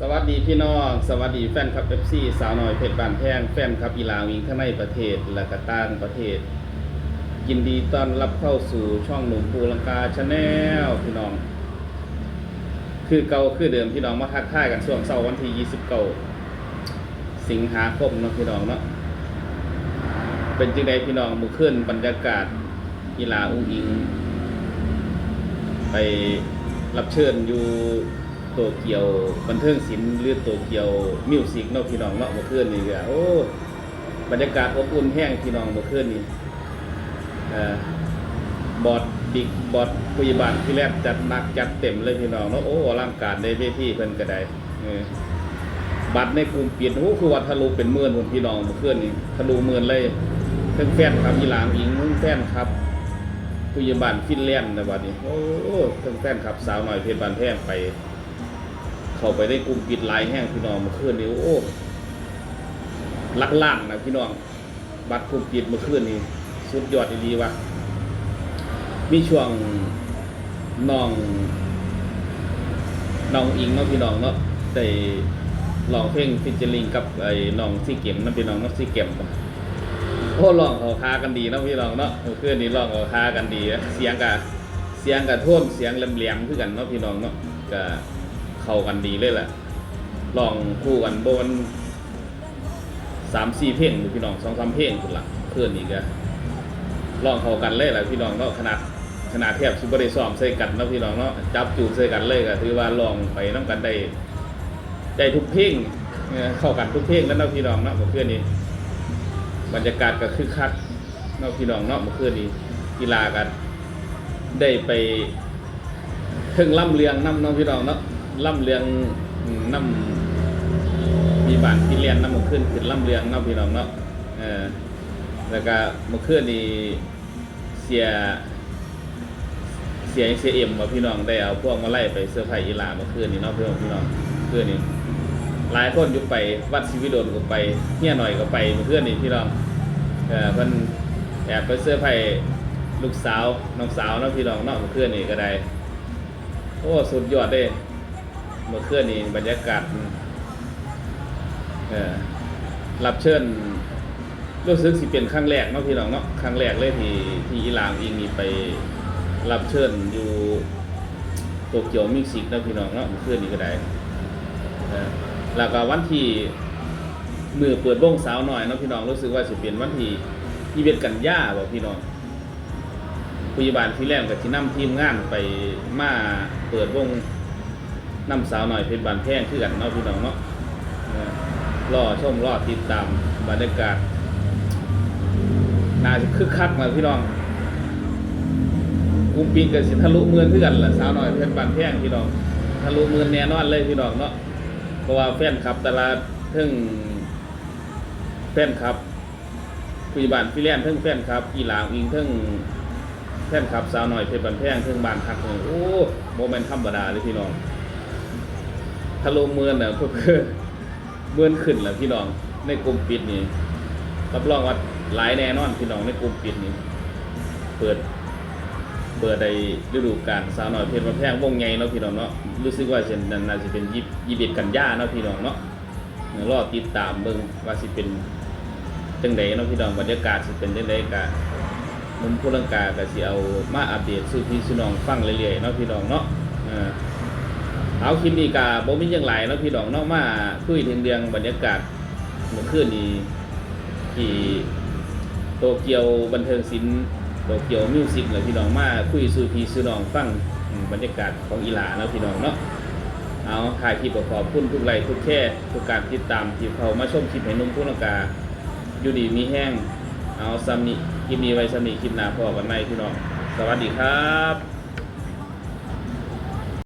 สวัสดีพี่น้อง สวัสดีแฟนคลับเอฟซีสาวน้อยเพชรบานแพงแฟนคลับอีลาวิงทั้งในประเทศและก็ต่างประเทศ ยินดีต้อนรับเข้าสู่ช่องหนุ่มภูลังกาชาแนลพี่น้อง คือเก่าคือเดิมพี่น้องมาทักทายกันช่วงเสาร์วันที่29สิงหาคมเนาะพี่น้องเนาะเป็นจังไดพี่น้องมือขึ้นบรรยากาศอีลาอุ้งอิง ไปรับเชิญอยู่ โตเกียวบันเทิงศิลป์หรือโตเกียวมิวสิกเนาะพี่น้องเนาะเมื่อคืนนี่ก็โอ้บรรยากาศอบอุ่นแห้งพี่น้องเมื่อคืนนี่บอดบิ๊กบอดพยาบาลที่แรกจัดหนักจัดเต็มเลยพี่น้องเนาะโอ้อลังการในเวทีเพิ่นก็ได้บัตรในกลุ่มเปิดโอ้คือว่าทะลุเป็นหมื่นคนพี่น้องเมื่อคืนนี้ทะลุหมื่นเลยเพิ่งแฟนครับอีหลามอิงเพิ่งแฟนครับผู้ใหญ่บ้านฟินแลนด์นะบัดนี้โอ้เพิ่งแฟนครับสาวหน่อยเพชรบานแพงไป เข้าไปได้กลุ่มปิดลายแห้งพี่น้องเมื่อคืนนี้โอ้ลักล่างนะพี่น้อง บัตรกลุ่มปิดเมื่อคืนนี้สุดยอดดีวะมีช่วงน้องน้องอิงเนาะพี่น้องเนาะได้ลองเพลงฟิชเจอริงกับไอ้น้องซี่เก็มนั่นพี่น้องเนาะซี่เก็มโอ้ลองเขาคากันดีเนาะพี่น้องเนาะเมื่อคืนนี้ลองเขาคากันดี เสียงกับเสียงกับท่วมเสียงแหลมๆคือกันเนาะพี่น้องเนาะก็ เข้ากันดีเลยแหละลองคู่กันบนสามสี่เพลงพี่น้องสองสามเพลงคุณละคืนนี้ก็ลองเข้ากันเลยแหละพี่น้องเนาะขนาดขนาดแทบซุปเปอร์ซ้อมใส่กันเนาะพี่น้องเนาะจับจูบใส่กันเลยก็ถือว่าลองไปน้ำกันได้ได้ทุกเพลงเข้ากันทุกเพลงแล้วเนาะพี่น้องเนาะเมื่อคืนนี้บรรยากาศก็คึกคักเนอกพี่น้องเนอกเมื่อคืนนี้กีฬากันได้ไปเพิ่งล่ำเลียงน้ำเน้องพี่น้องเนาะ ล่ำเลียงน้ำมีบานที่เลียนน้ำมื่อคืนขึ้นล่ำเลียงน้องพี่น้องเนาะเออแล้วก็มื่อคืนนี้เสียเสียเสียเอ็มว่าพี่น้องได้เอาพวกมาไล่ไปเสื้อร์ไผ่อีหลามื่อคืนนี้เนาะพี่น้องพี่น้องเมื่อนนี้หลายคนอยู่ไปวัดศิวิโดนก็ไปเฮียหน่อยก็ไปเพื่อนนี่พี่น้องเออเพิ่นแอบไปเสื้อร์ไผ่ลูกสาวน้องสาวเนาะพี่น้องเนาะเมื่อนนี่ก็ได้โอ้สุดยอดเด้ เมื่อคืนนี่บรรยากาศรับเชิญรู้สึกสิเป็นครั้งแรกเนาะพี่น้องเนาะครั้งแรกเลยที่ที่อีหลางอิงนี่ไปรับเชิญอยู่โตเกียวมิวสิกเนาะพี่น้องเนาะเมื่อนนี่ก็ได้แล้วก็วันที่มือเปิดวงสาวหน่อยเนาะพี่น้องรู้สึกว่าสิเป็นวันที่ยี่เวกันย่าบอกพี่น้องพยาบาลที่แรกกับที่นำทีมงานไปมาเปิดวง น้ำสาวหน่อยเพชรบานแพงคือกันเนาะพี่น้องเนาะเออรอชมรอติดตามบรรยากาศน่าจะคึกคักมาพี่น้องกรุงปิงกับสิทะลุเมืองคือกันล่ะสาวหน่อยเพชรบานแพงพี่น้องทะลุเมืองแน่นอนเลยพี่น้องเนาะเพราะว่าแฟนคลับตลาดเพิ่งแฟนคลับคุยบานฟิแลนซ์เพิ่งแฟนคลับอีหลางอิงเพิ่งแฟนคลับสาวหน่อยเพชรบันแพงเพิ่งบานทักเลยโอ้โมเมนต์ธรรมดาเลยพี่น้อง ทะลุเมืองเนี่ยเพื่อเมืองขึ้นแหละพี่น้องในกลุ่มปิดนี่รับรองว่าหลายแน่นอนพี่น้องในกลุ่มปิดนี่เปิดเปิดในฤดูกาลสาวน้อยเพชรมาแพงวงไงเนาะพี่น้องเนาะรู้สึกว่าจะน่าจะเป็นยี่ยี่สิบกันยาเนาะพี่น้องเนาะรอติดตามเบิ่งว่าสิเป็นจังไดเนาะพี่น้องบรรยากาศสิเป็นจังไดกะมุมผู้ลังกาก็สิเอามาอัปเดตสู่พี่สู่น้องฟังเรื่อยๆเนาะพี่น้องเนาะเออ เอาคลิปนี้กะบ่มีหยังหลายเนาะพี่น้องนาะมาคุยถึงเรื่องบรรยากาศเมื่อคืนนี้ที่โตเกียวบันเทิงศิลป์โตเกียวมิวสิกเลยพี่น้องมาคุยสู่พี่สู่น้องฟังบรรยากาศของอีหลาเนาะพี่น้องเนาะเอาถ่ายคลิปก็ขอบคุณทุกไลค์ทุกแค่ทุกการติดตามที่เขามาชมคลิปให้นุ่มผู้ลังกาอยู่ดีมีแห้งเอาซัมนี่คลิปนี้ไว้ซัมนี่คลิปหน้าพอกันในพี่น้อง สวัสดีครับ